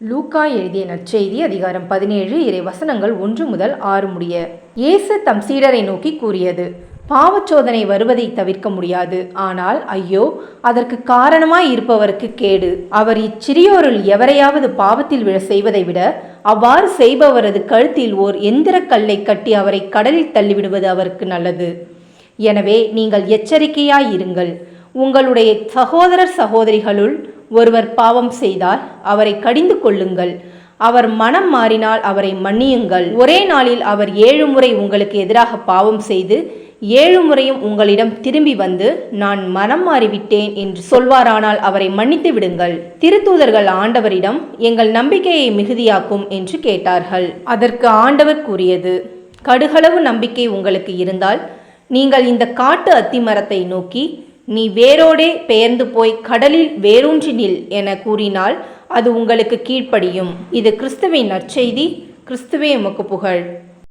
லூக்கா எழுதிய நற்செய்தி அதிகாரம் பதினேழு இறை வசனங்கள் ஒன்று முதல் ஆறு முடிய. இயேசு தம் சீடரை நோக்கி கூறியது பாவச்சோதனை வருவதை தவிர்க்க முடியாது. ஆனால் ஐயோ அதற்கு காரணமாய் இருப்பவருக்கு கேடு. அவர் இச்சிறியோருள் எவரையாவது பாவத்தில் விழ செய்வதை விட அவ்வாறு செய்பவரது கழுத்தில் ஓர் எந்திரக் கல்லை கட்டி அவரை கடலில் தள்ளிவிடுவது அவருக்கு நல்லது. எனவே நீங்கள் எச்சரிக்கையாய் இருங்கள். உங்களுடைய சகோதரர் சகோதரிகளுள் ஒருவர் பாவம் செய்தால் அவரை கடிந்து கொள்ளுங்கள். அவர் மனம் மாறினால் அவரை மன்னியுங்கள். ஒரே நாளில் அவர் ஏழு முறை உங்களுக்கு எதிராக பாவம் செய்து ஏழு முறையும் உங்களிடம் திரும்பி வந்து நான் மனம் மாறிவிட்டேன் என்று சொல்வாரானால் அவரை மன்னித்து விடுங்கள். திருத்தூதர்கள் ஆண்டவரிடம் எங்கள் நம்பிக்கையை மிகுதியாக்கும் என்று கேட்டார்கள். அதற்கு ஆண்டவர் கூறியது கடுகளவு நம்பிக்கை உங்களுக்கு இருந்தால் நீங்கள் இந்த காட்டு அத்திமரத்தை நோக்கி நீ வேரோடே பெயர்ந்து போய் கடலில் வேரூன்றி நில் என கூறினால் அது உங்களுக்கு கீழ்ப்படியும். இது கிறிஸ்துவின் நற்செய்தி கிறிஸ்துவே உமக்கு புகழ்.